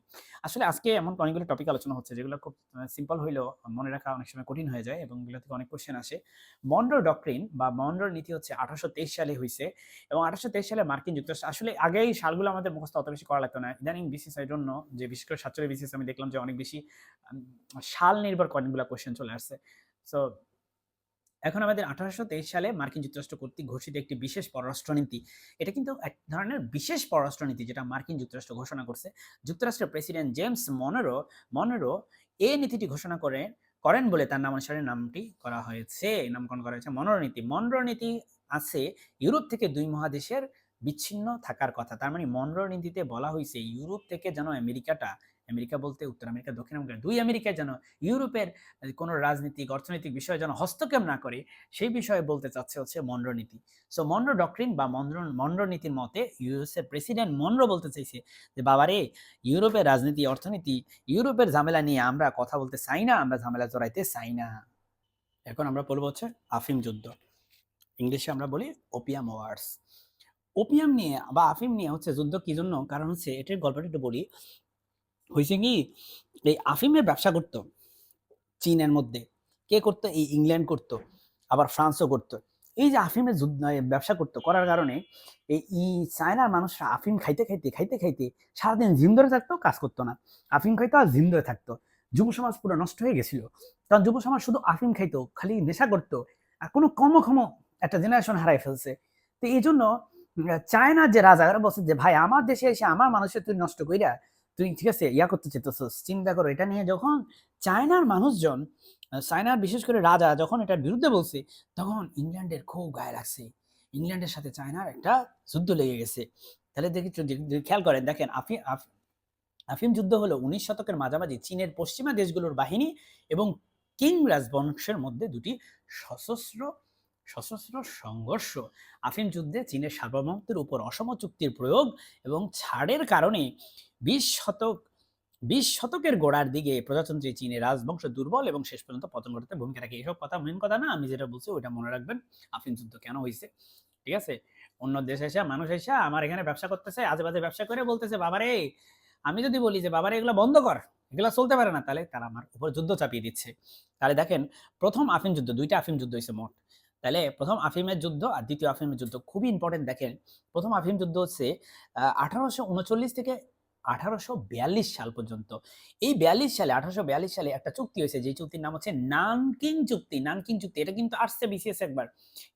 আসলে আজকে এমন অনেকগুলো টপিক আলোচনা হচ্ছে যেগুলো খুব সিম্পল হইলেও মনে রাখা অনেক সময় কঠিন হয়ে যায় এবং এগুলো থেকে অনেক কোশ্চেন আসে। মন্ড্রো ডক্ট্রিন বা মন্ড্রোর নীতি হচ্ছে আঠারোশো তেইশ সালে হয়েছে এবং আঠারোশো তেইশ সালে মার্কিন যুক্তরাষ্ট্র, আসলে আগে এই সালগুলো আমাদের মুখস্থ অত বেশি করা লাগতো না। ইদানিং বিসিস আই জন্য যে বিশেষ করে সাতচল্লিশ বিসিস আমি দেখলাম যে অনেক বেশি সাল নির্ভর অনেকগুলো কোশ্চেন চলে আসছে। সো এখন আমাদের আঠারোশো তেইশ সালে মার্কিন যুক্তরাষ্ট্র কর্তৃক ঘোষিত একটি বিশেষ পররাষ্ট্রনীতি এটা কিন্তু এক ধরনের বিশেষ পররাষ্ট্রনীতি যেটা মার্কিন যুক্তরাষ্ট্র ঘোষণা করছে। যুক্তরাষ্ট্রের প্রেসিডেন্ট জেমস মনেরো মনেরো এই নীতিটি ঘোষণা করে, করেন বলে তার নাম অনুসারে নামটি করা হয়েছে, নামকরণ করা হয়েছে মনোরনীতি মনোরনীতি আছে ইউরোপ থেকে দুই মহাদেশের বিচ্ছিন্ন থাকার কথা। তার মানে মনরো নীতিতে বলা হয়েছে ইউরোপ থেকে যেন আমেরিকাটা আমেরিকা বলতে উত্তর আমেরিকা, দক্ষিণ আমেরিকা, দুই আমেরিকায় যেন ইউরোপের কোনো রাজনীতিক, অর্থনৈতিক বিষয়ে যেন হস্তক্ষেপ না করে, সেই বিষয়ে বলতে চাচ্ছে হচ্ছে মন্ড্র নীতি। সো মন্ড্র ডক্ট্রিন বা মন্ড্র মন্ড্র নীতির মতে ইউএসএর প্রেসিডেন্ট মন্ড্র বলতে চাইছে যে, বাবারে, ইউরোপের রাজনীতি, অর্থনীতি, ইউরোপের ঝামেলা নিয়ে আমরা কথা বলতে চাই না, আমরা ঝামেলা জড়াইতে চাই না। এখন আমরা বলব হচ্ছে আফিম যুদ্ধ। ইংলিশে আমরা বলি ওপিয়াম ওয়ার্স ওপিয়াম নিয়ে বা আফিম নিয়ে হচ্ছে যুদ্ধ কি জন্য? কারণ হচ্ছে এটার গল্পটা একটু বলি। হয়েছে কি, এই আফিমের ব্যবসা করতো, চীনের মধ্যে। কে করতো? এই ইংল্যান্ড করতো, আবার ফ্রান্সও করতো। এই যে আফিমের ব্যবসা করতো, করার কারণে এই চায়নার মানুষরা আফিম খাইতে খাইতে খাইতে খাইতে সারাদিন জিম ধরে থাকতো, কাজ করতো না। আফিম খাইতো আর জিম ধরে থাকতো। যুব সমাজ পুরো নষ্ট হয়ে গেছিল। কারণ যুব সমাজ শুধু আফিম খাইতো, খালি নেশা করতো, আর কোনো কর্মক্ষম একটা জেনারেশন হারাই ফেলছে। তো এই জন্য চায়নার যে রাজা বলছে যে, ভাই, আমার দেশে এসে আমার মানুষের তুই নষ্ট কইরা তুই ঠিক আছে, ইয়া করতে চেতেছিস চিন্তা করো, এটা নিয়ে যখন চায়নার মানুষজন চায়নার বিশেষ করে রাজা যখন এটার বিরুদ্ধে বলছে, তখন ইংল্যান্ডের খুব গায়ে লাগছে। ইংল্যান্ডের সাথে চায়নার একটা যুদ্ধ লেগে গেছে। তাহলে দেখি, খেয়াল করেন, দেখেন, আফি, আফ- আফিম যুদ্ধ হলো উনিশ শতকের মাঝামাঝি চীনের পশ্চিমা দেশগুলোর বাহিনী এবং কিং রাজবংশের মধ্যে দুটি সশস্ত্র সশস্ত্র সংঘর্ষ, আফিম যুদ্ধে চীনের সার্বভৌমত্বের উপর অসম চুক্তির প্রয়োগ এবং ছাড়ের কারণে বিশ শতক, বিশ শতকের গোড়ার দিকে প্রজাতন্ত্রী চীনের রাজবংশ দুর্বল এবং শেষ পর্যন্ত পতন ঘটাতে ভূমিকা রাখে। এসব কথা মেন কথা না, আমি যেটা বলছি ওইটা মনে রাখবেন, আফিম যুদ্ধ কেন হয়েছে ঠিক আছে? অন্য দেশ এসে মানুষ এসে আমার এখানে ব্যবসা করতেছে, আজে বাজে ব্যবসা করে বলতেছে, বাবারে, আমি যদি বলি যে, বাবারে, এগুলো বন্ধ কর, এগুলো চলতে পারে না, তাহলে তারা আমার উপর যুদ্ধ চাপিয়ে দিচ্ছে। তাহলে দেখেন, প্রথম আফিম যুদ্ধ, দুইটা আফিম যুদ্ধ হয়েছে মোট। তাহলে প্রথম আফিমের যুদ্ধ আর দ্বিতীয় আফিমের যুদ্ধ খুবই ইম্পর্টেন্ট দেখেন। প্রথম আফিম যুদ্ধ হচ্ছে আঠারোশো উনচল্লিশ থেকে আঠারোশো বিয়াল্লিশ সাল পর্যন্ত। এই বিয়াল্লিশ সালে, আঠারোশো সালে একটা চুক্তি হয়েছে যে চুক্তির নাম হচ্ছে নানকিং চুক্তি। নানকিং চুক্তি, এটা কিন্তু আসছে বিসিএস একবার।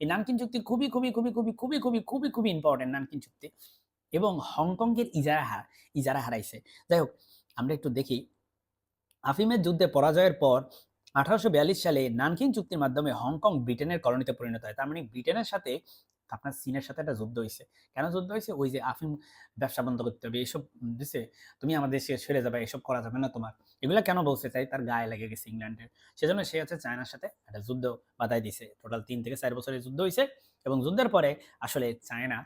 এই নানকিং চুক্তি খুবই খুবই খুবই খুবই খুবই খুবই খুবই খুবই ইম্পর্টেন্ট নানকিং চুক্তি। এবং হংকংয়ের ইজারা হার ইজারা হারাইছে যাই হোক, আমরা একটু দেখি। আফিমের যুদ্ধে পরাজয়ের পর আঠারোশো বিয়াল্লিশ সালে নানকিং চুক্তির মাধ্যমে হংকং ব্রিটেনের কলোনিতে পরিণত হয়। তার মানে ব্রিটেনের সাথে আপনার চীনের সাথে একটা যুদ্ধ হয়েছে। কেন যুদ্ধ হয়েছে? ওই যে আফিম ব্যবসা বন্ধ করতে হবে এইসব দিছে, তুমি আমাদের দেশে ছেড়ে যাবে, এসব করা যাবে না তোমার। এগুলো কেন বলছে? তাই তার গায়ে লেগে গেছে ইংল্যান্ডের। সেজন্য সে হচ্ছে চায়নার সাথে একটা যুদ্ধ বাধাই দিছে। টোটাল তিন থেকে চার বছরের যুদ্ধ হয়েছে এবং যুদ্ধের পরে আসলে চায়না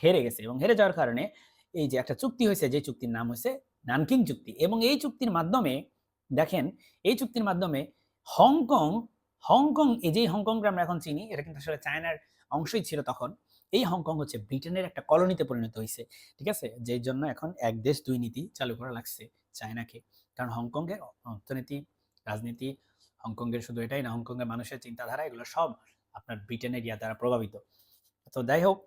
হেরে গেছে এবং হেরে যাওয়ার কারণে এই যে একটা চুক্তি হয়েছে, যে চুক্তির নাম হয়েছে নানকিং চুক্তি এবং এই চুক্তির মাধ্যমে দেখেন, এই চুক্তির মাধ্যমে হংকং হংকং এই যে হংকংটা আমরা এখন চিনি, এটা কিন্তু আসলে চায়নার অংশই ছিল তখন, এই হংকং হচ্ছে ব্রিটেনের একটা কলোনিতে পরিণত হয়েছে ঠিক আছে? যেই জন্য এখন এক দেশ, দুই নীতি চালু করা লাগছে চায়নাকে কারণ হংকংয়ের অর্থনীতি, রাজনীতি হংকংয়ের শুধু এটাই না হংকংয়ের মানুষের চিন্তাধারা, এগুলো সব আপনার ব্রিটেনের ইয়া দ্বারা প্রভাবিত। তো যাই হোক,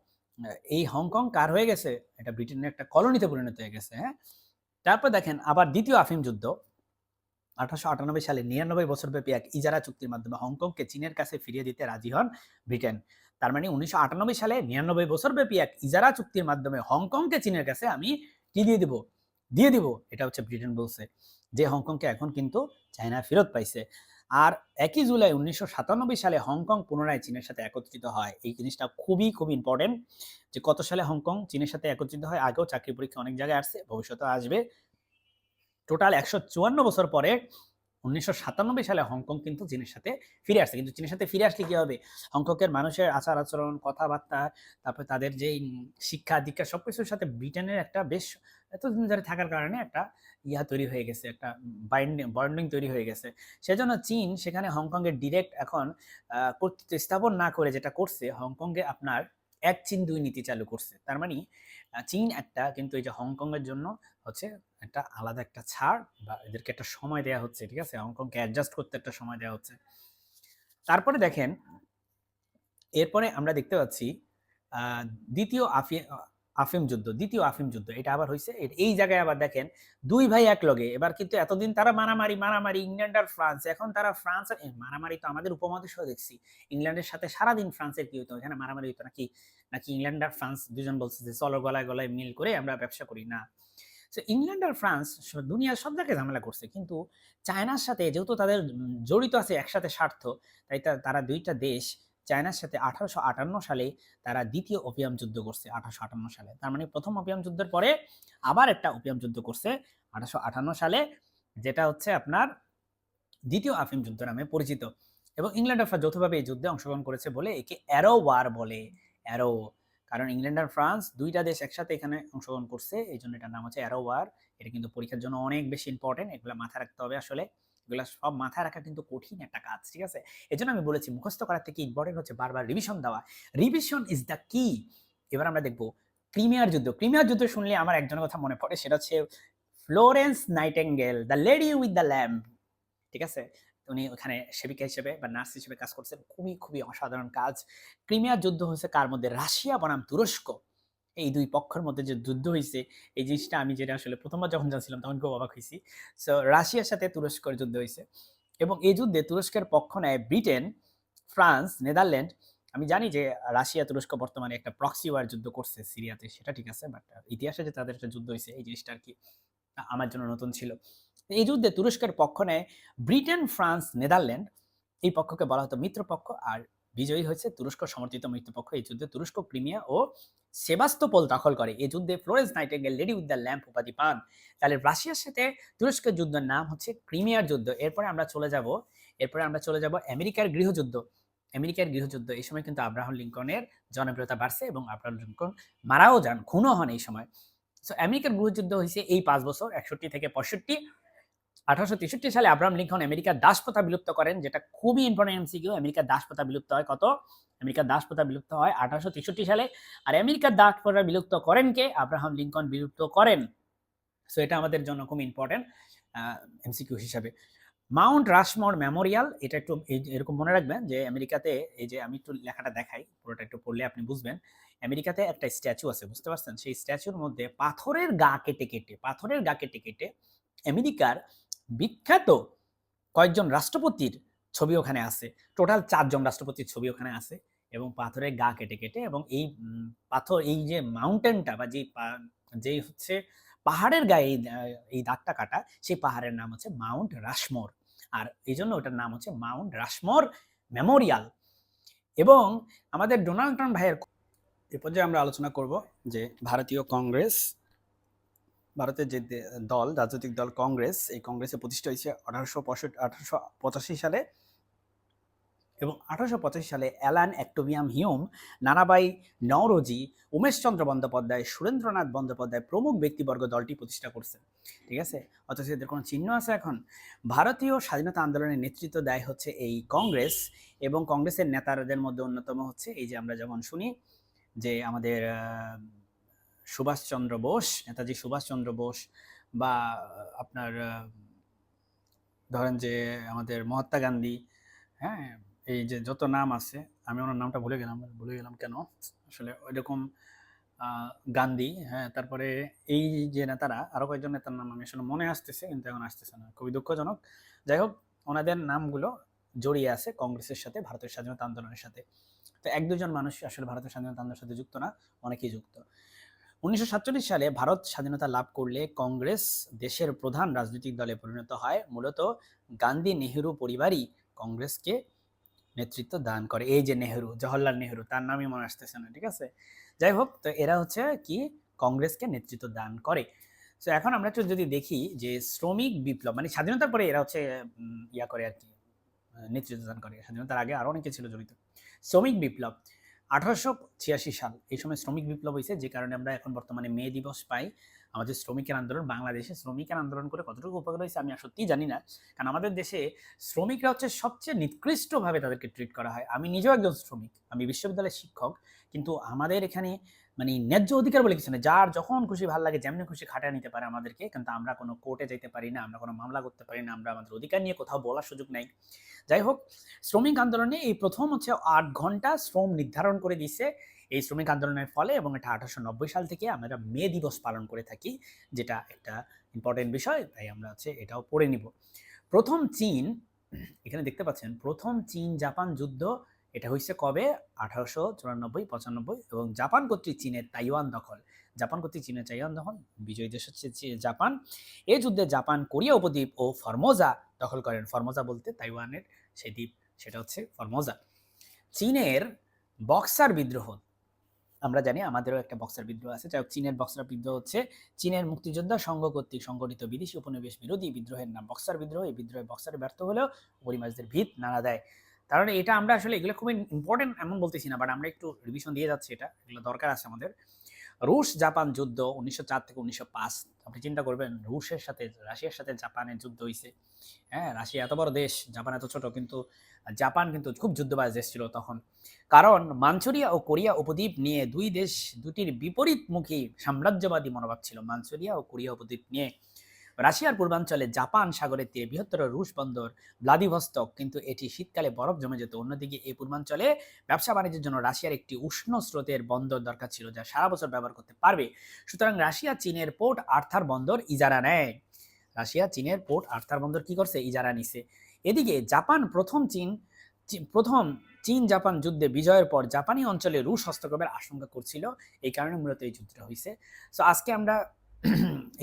এই হংকং কার হয়ে গেছে? এটা ব্রিটেনের একটা কলোনিতে পরিণত হয়ে গেছে হ্যাঁ? তারপর দেখেন, আবার দ্বিতীয় আফিম যুদ্ধ। আঠারোশো আটানব্বই সালে নিরানব্বই বছরব্যাপী এক ইজারা চুক্তির মাধ্যমে হংকংকে চীনের কাছে ফিরিয়ে দিতে রাজি হন ব্রিটেন। তার মানে উনিশশো আটানব্বই সালে নিরানব্বই বছরব্যাপী এক ইজারা চুক্তির মাধ্যমে হংকংকে চীনের কাছে আমি কি দিয়ে দিব? দিয়ে দিব, এটা হচ্ছে ব্রিটেন বলছে যে হংকংকে এখন কিন্তু চায়না ফেরত পাইছে। আর একই জুলাই উনিশশো সাতানব্বই সালে হংকং পুনরায় চীনের সাথে একত্রিত হয়। এই জিনিসটা খুবই, খুব ইম্পর্টেন্ট যে কত সালে হংকং চীনের সাথে একত্রিত হয়, আগেও চাকরি পরীক্ষা অনেক জায়গায় আসছে ভবিষ্যতে আসবে। টোটাল একশো চুয়ান্ন বছর পরে উনিশশো সাতানব্বই সালে হংকং কিন্তু চীনের সাথে ফিরে আসছে। কিন্তু চীনের সাথে ফিরে আসলে কি হবে? হংকংয়ের মানুষের আচার আচরণ, কথাবার্তা, তারপরে তাদের যে শিক্ষা দীক্ষা সবকিছুর সাথে ব্রিটেনের একটা বেশ এতদিন ধরে থাকার কারণে একটা ইয়া তৈরি হয়ে গেছে, একটা বাইন্ডিং, বন্ডিং তৈরি হয়ে গেছে। সেজন্য চীন সেখানে হংকংয়ের ডিরেক্ট এখন কর্তৃত্ব স্থাপন না করে যেটা করছে হংকংয়ে আপনার এক চীন দুই নীতি চালু করছে। তার মানে চীন একটা কিন্তু এই যে হংকংয়ের জন্য হচ্ছে একটা আলাদা একটা ছাড় বা এদেরকে একটা সময় দেওয়া হচ্ছে, ঠিক আছে? হংকংকে অ্যাডজাস্ট করতে একটা সময় দেওয়া হচ্ছে। তারপরে দেখেন, এরপরে আমরা দেখতে পাচ্ছি দ্বিতীয় আফি আফিম যুদ্ধ, দ্বিতীয় আফিম যুদ্ধ, এটা আবার হয়েছে এই জায়গায় আবার দেখেন, দুই ভাই এক লগে এবার কিন্তু এতদিন তারা মারামারি মারামারি, ইংল্যান্ড আর ফ্রান্স, এখন তারা ফ্রান্স মারামারি তো আমাদের উপমহাদেশেও দেখছি। ইংল্যান্ডের সাথে সারাদিন ফ্রান্সের কি হতো এখানে মারামারি হতো নাকি? নাকি ইংল্যান্ড আর ফ্রান্স দুজন বলছে যে, চলো গলায় গলায় মিল করে আমরা ব্যবসা করি। না। তো ইংল্যান্ড আর ফ্রান্স দুনিয়ার সব জায়গায় ঝামেলা করছে। কিন্তু চায়নার সাথে যেহেতু তাদের জড়িত আছে একসাথে স্বার্থ, তাই তারা দুইটা দেশ চায়নার সাথে আঠারোশো আটান্ন সালে তারা দ্বিতীয় অপিয়াম যুদ্ধ করছে, আঠারোশো আটান্ন সালে। তার মানে প্রথম অপিয়াম যুদ্ধের পরে আবার একটা অপিয়াম যুদ্ধ করছে, আঠারোশো আটান্ন সালে, যেটা হচ্ছে আপনার দ্বিতীয় আফিম যুদ্ধ নামে পরিচিত। এবং ইংল্যান্ড যৌথভাবে এই যুদ্ধে অংশগ্রহণ করেছে বলে একে অ্যারো ওয়ার বলে। অ্যারো কারণ ইংল্যান্ড আর ফ্রান্স দুইটা দেশ একসাথে এখানে অংশগ্রহণ করছে, এই জন্য এটার নাম হচ্ছে অ্যারো ওয়ার এটা কিন্তু পরীক্ষার জন্য অনেক বেশি ইম্পর্টেন্ট এগুলো মাথায় রাখতে হবে আসলে। এগুলো সব মাথায় রাখা কিন্তু কঠিন একটা কাজ, ঠিক আছে? এই জন্য আমি বলেছি মুখস্থ করার থেকে ইম্পর্টেন্ট হচ্ছে বারবার রিভিশন দেওয়া। রিভিশন ইজ দ্য কি এবার আমরা দেখব ক্রিমিয়ার যুদ্ধ। ক্রিমিয়ার যুদ্ধ শুনলে আমার একজনের কথা মনে পড়ে, সেটা হচ্ছে Florence Nightingale the lady with the lamp ঠিক আছে? উনি ওখানে সেবিকা হিসেবে বা নার্স হিসেবে কাজ করছেন। খুবই খুবই অসাধারণ কাজ। ক্রিমিয়ার যুদ্ধ হয়েছে কার মধ্যে? রাশিয়া বনাম তুরস্ক। এই দুই পক্ষের মধ্যে যে যুদ্ধ হয়েছে, এই জিনিসটা আমি যেটা আসলে প্রথমবার যখন জানছিলাম, তখন খুব অবাক হয়েছি। সো রাশিয়ার সাথে তুরস্কর যুদ্ধ হয়েছে। এবং এই যুদ্ধে তুরস্কের পক্ষ নেয় ব্রিটেন, ফ্রান্স, নেদারল্যান্ড। আমি জানি যে রাশিয়া, তুরস্ক বর্তমানে একটা প্রক্সি ওয়ার যুদ্ধ করছে সিরিয়াতে, সেটা ঠিক আছে বাট ইতিহাসে যে তাদের একটা যুদ্ধ হয়েছে, এই জিনিসটা আর কি আমার জন্য নতুন ছিল। এই যুদ্ধে তুরস্কের পক্ষ নেয় ব্রিটেন, ফ্রান্স, নেদারল্যান্ড। এই পক্ষকে বলা হতো মিত্রপক্ষ আর বিজয়ী হয়েছে তুরস্ক সমর্থিত মিত্রপক্ষ এই যুদ্ধে তুরস্ক, ক্রিমিয়া ও সেবাস্তোপল দখল করে। এই যুদ্ধে Florence Nightingale lady with the lamp উপাধি পান। তাহলে রাশিয়ার সাথে তুরস্কের যুদ্ধের নাম হচ্ছে ক্রিমিয়ার যুদ্ধ। এরপরে আমরা চলে যাব, এরপরে আমরা চলে যাব আমেরিকার গৃহযুদ্ধ। আমেরিকার গৃহযুদ্ধ, এই সময় কিন্তু আব্রাহাম লিঙ্কনের জনপ্রিয়তা বাড়ছে এবং আব্রাহাম লিঙ্কন মারাও যান, খুনও হন এই সময়। সো আমেরিকার গৃহযুদ্ধ হয়েছে এই পাঁচ বছর, একষট্টি থেকে পঁয়ষট্টি। আঠারোশো তেষট্টি সালে আব্রাহাম লিঙ্কন আমেরিকার দাসপ্রথা বিলুপ্ত করেন, যেটা খুবই ইম্পর্টেন্ট এমসিকিউ আমেরিকার দাসপ্রথা বিলুপ্ত হয় কত? আমেরিকার দাসপ্রথা বিলুপ্ত হয় আঠারোশো তেষট্টি সালে। আর আমেরিকার দাসপ্রথা বিলুপ্ত করেন কে? আব্রাহাম লিঙ্কন বিলুপ্ত করেন। সো এটা আমাদের জন্য খুব ইম্পর্টেন্ট এমসিকিউ হিসাবে। মাউন্ট রাশমোর মেমোরিয়াল এটা একটু এরকম মনে রাখবেন যে আমেরিকাতে এই যে আমি একটু লেখাটা দেখাই, পুরোটা একটু পড়লে আপনি বুঝবেন। আমেরিকাতে একটা স্ট্যাচু আছে, বুঝতে পারছেন? সেই স্ট্যাচুর মধ্যে পাথরের গা কেটে কেটে, পাথরের গা কেটে কেটে আমেরিকার বিখ্যাত কয়েকজন রাষ্ট্রপতির ছবি ওখানে আছে। টোটাল চারজন রাষ্ট্রপতির ছবি ওখানে আছে এবং পাথরের গা কেটে কেটে এবং এই পাথর, এই যে মাউন্টেনটা বা যে যেই হচ্ছে পাহাড়ের গায়ে এই দাগটা কাটা, সেই পাহাড়ের নাম হচ্ছে মাউন্ট রাশমোর। আর এই জন্য ওটার নাম হচ্ছে মাউন্ট রাশমোর মেমোরিয়াল। এবং আমাদের ডোনাল্ড ট্রাম্প ভাইয়ের এ পর্যায়ে আমরা আলোচনা করব যে ভারতীয় কংগ্রেস, ভারতের যে দল, রাজনৈতিক দল কংগ্রেস, এই কংগ্রেসে প্রতিষ্ঠা হয়েছে আঠারোশো পঁয়ষট্টি, আঠারোশো পঁচাশি সালে এবং আঠারোশো পঁচাশি সালে Allan Octavian Hume, Nanabhai Naoroji Umeshchandra Bandyopadhyay, Surendranath Bandyopadhyay প্রমুখ ব্যক্তিবর্গ দলটি প্রতিষ্ঠা করছে ঠিক আছে? অথচ এদের কোনো চিহ্ন আছে এখন? ভারতীয় স্বাধীনতা আন্দোলনের নেতৃত্ব দেয় হচ্ছে এই কংগ্রেস এবং কংগ্রেসের নেতাদের মধ্যে অন্যতম হচ্ছে এই যে আমরা যেমন শুনি যে আমাদের সুভাষচন্দ্র বোস, নেতাজি সুভাষচন্দ্র বোস বা আপনার ধরেন যে আমাদের মহাত্মা গান্ধী হ্যাঁ এই যে যত নাম আছে, আমি ওনার নামটা ভুলে গেলাম ভুলে গেলাম কেন? আসলে ওইরকম গান্ধী হ্যাঁ তারপরে এই যে নেতারা, আরও কয়েকজন নেতার নাম আমি আসলে মনে আসতেছে, কিন্তু এখন আসতেছে না, খুবই দুঃখজনক। যাই হোক, ওনাদের নামগুলো জড়িয়ে আছে কংগ্রেসের সাথে, ভারতের স্বাধীনতা আন্দোলনের সাথে। তো এক দুজন মানুষ আসলে ভারতের স্বাধীনতা আন্দোলনের সাথে যুক্ত না, অনেকেই যুক্ত। উনিশশো সাতচল্লিশ সালে ভারত স্বাধীনতা লাভ করলে কংগ্রেস দেশের প্রধান রাজনৈতিক দলে পরিণত হয়। মূলত গান্ধী নেহেরু পরিবারই কংগ্রেসকে নেতৃত্ব দান করে। এই যে নেহেরু, জওহরলাল নেহেরু, তার নামই মনে আসতেছে না, ঠিক আছে? যাই হোক, তো এরা হচ্ছে কি কংগ্রেসকে নেতৃত্ব দান করে। তো এখন আমরা একটু যদি দেখি যে শ্রমিক বিপ্লব মানে স্বাধীনতার পরে এরা হচ্ছে ইয়া করে আর কি নেতৃত্ব দান করে। স্বাধীনতার আগে আরও অনেকে ছিল জড়িত। শ্রমিক বিপ্লব। আঠারোশো ছিয়াশি সাল, এই সময় শ্রমিক বিপ্লব হয়েছে, যে কারণে আমরা এখন বর্তমানে মে দিবস পাই। আমাদের শ্রমিকের আন্দোলন, বাংলাদেশে শ্রমিকের আন্দোলন করে কতটুকু উপকার হয়েছে আমি সত্যিই জানি না। কারণ আমাদের দেশে শ্রমিকরা হচ্ছে সবচেয়ে নিকৃষ্টভাবে তাদেরকে ট্রিট করা হয়। আমি নিজেও একজন শ্রমিক, আমি বিশ্ববিদ্যালয়ের শিক্ষক, কিন্তু আমাদের এখানে মানে ন্যায্য অধিকার বলে কিছু নেই। যার যখন খুশি ভালো লাগে, যেমনি খুশি খাটায় নিতে পারে আমাদেরকে, কিন্তু আমরা কোনো কোর্টে যেতে পারি না, আমরা কোনো মামলা করতে পারি না, আমরা আমাদের অধিকার নিয়ে কোথাও বলার সুযোগ নাই। যাই হোক, শ্রমিক আন্দোলনে এই প্রথম হচ্ছে আট ঘণ্টা শ্রম নির্ধারণ করে দিছে এই শ্রমিক আন্দোলনের ফলে এবং এটা আঠারোশো নব্বই সাল থেকে আমরা মে দিবস পালন করে থাকি, যেটা একটা ইম্পর্টেন্ট বিষয়, তাই আমরা হচ্ছে এটাও পড়ে নিব। প্রথম চীন, এখানে দেখতে পাচ্ছেন, প্রথম চীন জাপান যুদ্ধ এটা হয়েছে কবে? আঠারোশো চুরানব্বই, পঁচানব্বই এবং জাপান কর্তৃক চীনের তাইওয়ান দখল। জাপান কর্তৃক চীনের তাইওয়ান দখল, বিজয়ী দেশ হচ্ছে জাপান। এই যুদ্ধে জাপান, কোরিয়া উপদ্বীপ ও ফরমোজা দখল করেন। ফরমোজা বলতে তাইওয়ানের সেই দ্বীপ, সেটা হচ্ছে ফরমোজা। চীনের বক্সার বিদ্রোহ, আমরা জানি আমাদেরও একটা বক্সার বিদ্রোহ আছে। যাই চীনের বক্সার বিদ্রোহ হচ্ছে চীনের মুক্তিযোদ্ধা সংঘ কর্তৃক সংগঠিত বিদেশি উপনিবেশ বিরোধী বিদ্রোহের নাম বক্সার বিদ্রোহ। এই বিদ্রোহে বক্সারে ব্যর্থ হলেও উপরিমাসদের ভিত নাড়া দেয়। কারণ এটা আমরা আসলে এগুলো খুবই ইম্পর্টেন্ট এমন বলতেছি না বাট আমরা একটু রিভিশন দিয়ে যাচ্ছি এটা, এগুলো দরকার আছে আমাদের। রুশ জাপান যুদ্ধ উনিশশো চার থেকে উনিশশো পাঁচ, আপনি চিন্তা করবেন রুশের সাথে, রাশিয়ার সাথে জাপানের যুদ্ধ হয়েছে হ্যাঁ রাশিয়া এত বড় দেশ, জাপান এত ছোট, কিন্তু জাপান কিন্তু খুব যুদ্ধবাজ দেশ ছিল তখন। কারণ মাঞ্চুরিয়া ও কোরিয়া উপদ্বীপ নিয়ে দুই দেশ, দুটির বিপরীতমুখী সাম্রাজ্যবাদী মনোভাব ছিল। মাঞ্চুরিয়া ও কোরিয়া উপদ্বীপ নিয়ে রাশিয়ার পূর্বাঞ্চলে জাপান সাগরের তীরে বৃহত্তর রুশ বন্দর ভ্লাদিভস্তক, কিন্তু এটি শীতকালে বরফ জমে যেত। অন্যদিকে এই পূর্বাঞ্চলে ব্যবসা বাণিজ্যের জন্য রাশিয়ার একটি উষ্ণ স্রোতের বন্দর দরকার ছিল, যা সারা বছর ব্যবহার করতে পারবে। সুতরাং রাশিয়া চীনের পোর্ট আর্থার বন্দর ইজারা নেয়। রাশিয়া চীনের পোর্ট আর্থার বন্দর কি করছে? ইজারা নিছে। এদিকে জাপান প্রথম চীন প্রথম চীন জাপান যুদ্ধে বিজয়ের পর জাপানি অঞ্চলে রুশ হস্তক্ষেপের আশঙ্কা করছিল, এই কারণে মূলত এই যুদ্ধটা হয়েছে সো আজকে আমরা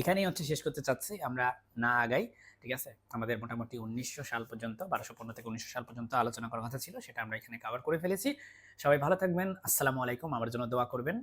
এখানেই হচ্ছে শেষ করতে চাচ্ছি, আমরা না আগাই, ঠিক আছে? আমাদের মোটামুটি উনিশশো সাল পর্যন্ত, বারোশো পনেরো থেকে উনিশশো সাল পর্যন্ত আলোচনা করার কথা ছিল, সেটা আমরা এখানে কভার করে ফেলেছি। সবাই ভালো থাকবেন, আসসালামু আলাইকুম, আমার জন্য দোয়া করবেন।